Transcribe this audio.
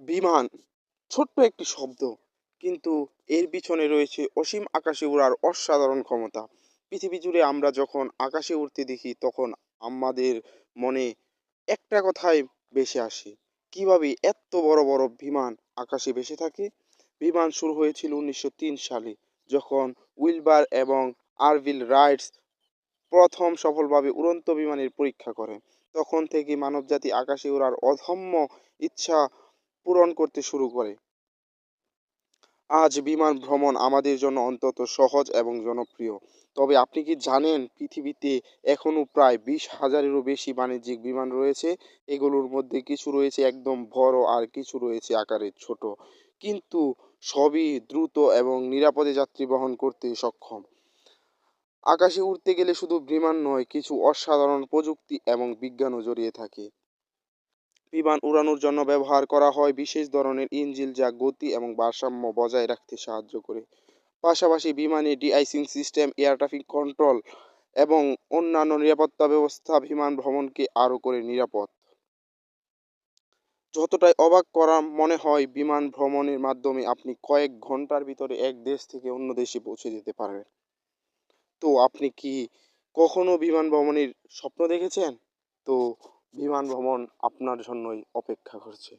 বিমান, ছোট্ট একটি শব্দ, কিন্তু এর পিছনে রয়েছে অসীম আকাশে উড়ার অসাধারণ ক্ষমতা। পৃথিবী জুড়ে আমরা যখন আকাশে উড়তে দেখি, তখন আমাদের মনে একটা কথাই ভেসে আসে, কীভাবে এত বড় বড় বিমান আকাশে ভেসে থাকে? বিমান শুরু হয়েছিল উনিশশো তিন সালে, যখন উইলবার এবং আরভিল রাইটস প্রথম সফলভাবে উড়ন্ত বিমানের পরীক্ষা করে। তখন থেকে মানবজাতি আকাশে ওড়ার অধম্য ইচ্ছা পূরণ করতে শুরু করে। আজ বিমান ভ্রমণ আমাদের জন্য অন্তত সহজ এবং জনপ্রিয়। তবে আপনি কি জানেন পৃথিবীতে এখনও প্রায় বিশ হাজারেরও বেশি বাণিজ্যিক বিমান রয়েছে? এগুলোর মধ্যে কিছু রয়েছে একদম বড় আর কিছু রয়েছে আকারে ছোট। কিন্তু সবই দ্রুত এবং নিরাপদে যাত্রী বহন করতে সক্ষম। আকাশে উড়তে গেলে শুধু বিমান নয়, কিছু অসাধারণ প্রযুক্তি এবং বিজ্ঞানও জড়িয়ে থাকে। বিমান উড়ানোর জন্য ব্যবহার করা হয় বিশেষ ধরনের ইঞ্জিন যা গতি এবং ভারসাম্য বজায় রাখতে সাহায্য করে। পাশাপাশি বিমানে deicing system air traffic control এবং অন্যান্য নিরাপত্তা ব্যবস্থা বিমান ভ্রমণকে আরও করে নিরাপদ। যতটাই অবাক করা মনে হয়, বিমান ভ্রমণের মাধ্যমে আপনি কয়েক ঘণ্টার ভিতরে এক দেশ থেকে অন্য দেশে পৌঁছে যেতে পারবেন। তো আপনি কি কখনো বিমান ভ্রমণের স্বপ্ন দেখেছেন? তো বিমান ভ্রমণ আপনার জন্যই অপেক্ষা করছে।